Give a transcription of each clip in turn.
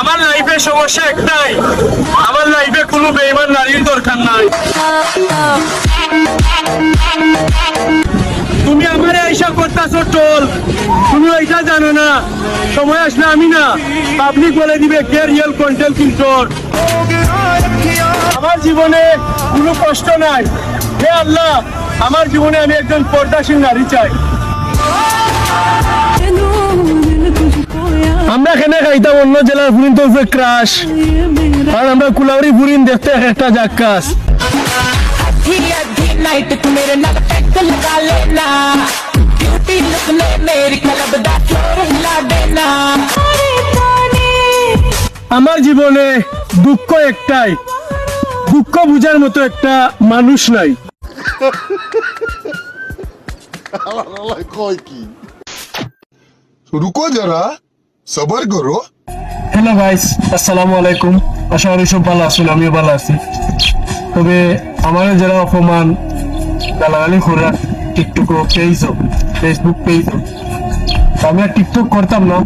আমার লাইফে সমস্যা একটাই। আমার লাইফে কোনো বেইমান নারীর দরকার নাই। তুমি আমার এইসব করতেছো টোল তুমি এইটা জানো না। সময় আসলে আমি না। পাবলিক বলে দিবে কে রিয়েল কন্টেন্ট ক্রিয়েটর আমার জীবনে কোনো কষ্ট নাই। হে আল্লাহ, আমার জীবনে আমি একজন পর্দাসীন নারী চাই। আমরা এখানে খাইতাম অন্য জেলার ফুরিন তো ক্রাশ। আর আমরা কুলাউরি ফুরিন দেখতে এক একটা জাক্কাস আমার জীবনে দুঃখ একটাই। দুঃখ বুঝার মতো একটা মানুষ নাই। রুকো যারা। সবার করো হ্যালো গাইস আসসালামু আলাইকুম আশা করি সব ভালো আছেন আমিও ভালো আছি। তবে আমার যারা অপমান গালাগালি করে টিকটক পেজ ফেসবুক পেজ আমি আর টিকটক করতাম না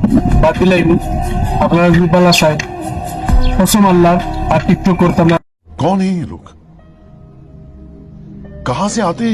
বাদ দিলাইনি আপনারা যদি ভালো আসাই কসম আল্লাহ আর টিকটক করতাম না। কোন এই লোক কাহা সে আতে